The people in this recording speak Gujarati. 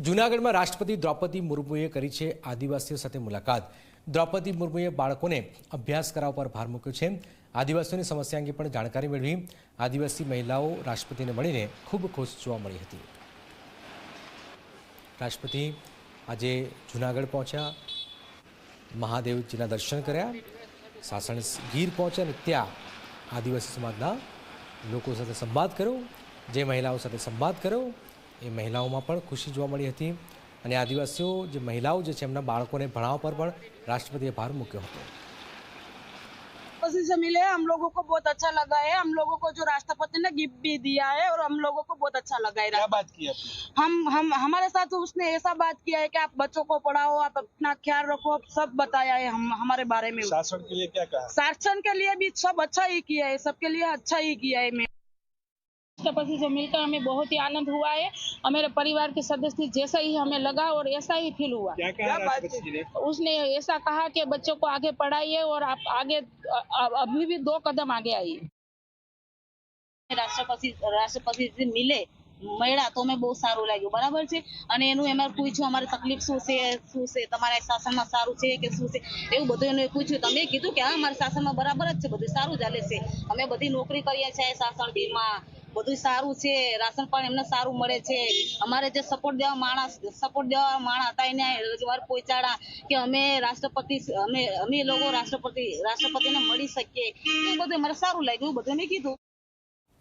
જૂનાગઢમાં રાષ્ટ્રપતિ દ્રૌપદી મુર્મુએ કરી છે આદિવાસીઓ સાથે મુલાકાત દ્રૌપદી મુર્મુએ બાળકોને અભ્યાસ કરાવવા પર ભાર મૂક્યો છે આદિવાસીઓની સમસ્યા અંગે પણ જાણકારી મેળવી આદિવાસી મહિલાઓ રાષ્ટ્રપતિને મળીને ખૂબ ખુશ જોવા મળી હતી રાષ્ટ્રપતિ આજે જૂનાગઢ પહોંચ્યા મહાદેવજીના દર્શન કર્યા સાસણ ગીર પહોંચ્યા અને ત્યાં આદિવાસી સમાજના લોકો સાથે સંવાદ કર્યો જે મહિલાઓ સાથે સંવાદ કર્યો ये महिलाओं में खुशी જોવા थी और आदिवासी આદિવાસીઓ જે મહિલાઓ જે છે એમના બાળકોને ભણાવવા પર પણ से मिले हम लोगों को बहुत अच्छा लगा है हम लोगों को जो राष्ट्रपति ने गिफ्ट भी दिया है और हम लोगों को बहुत अच्छा लगा है क्या बात की हम हम हमारे साथ उसने ऐसा बात किया है कि आप बच्चों को पढ़ाओ आप अपना ख्याल रखो सब बताया है हम हमारे बारे में शासन के लिए क्या कहा शासन के लिए भी सब अच्छा ही किया है सबके लिए अच्छा ही किया है मैं રાષ્ટ્રપતિ જો મળતા અમે બહુત આનંદ ہوا હે અમારે પરિવાર કે સદસ્ય જેસા ઈ હમે લગા ઓર એસા ઈ ફીલ હુઆ ક્યા ક્યા બાત કી ઉસને એસા કહા કે બચ્ચો કો આગે પઢાઈ હે ઓર આપ આગે અભી ભી દો કદમ આગે આઈએ રાષ્ટ્રપતિ રાષ્ટ્રપતિ થી મિલે મેણા તો મે બહુત સારુ લાગ્યો બરાબર છે અને એનું એમ પૂછે અમારે તકલીફ સુ સે સુ સે તમારા શાસન માં સારુ છે કે સુ સે એવું બધું એને પૂછે તમે કીધું કે હા અમાર શાસન માં બરાબર જ છે બધું સારુ ચાલે છે અમે બધી નોકરી કરીએ છે શાસન કે માં બધું સારું છે રાશન પણ એમને સારું મળે છે અમારે જે સપોર્ટ દેવા માણસ સપોર્ટ દેવા માણસ હતા એને રજવાર પહોંચાડા કે અમે રાષ્ટ્રપતિ અમે અમે લોકો રાષ્ટ્રપતિ રાષ્ટ્રપતિને મળી શકીએ એ બધું મને સારું લાગ્યું બધું મેં કીધું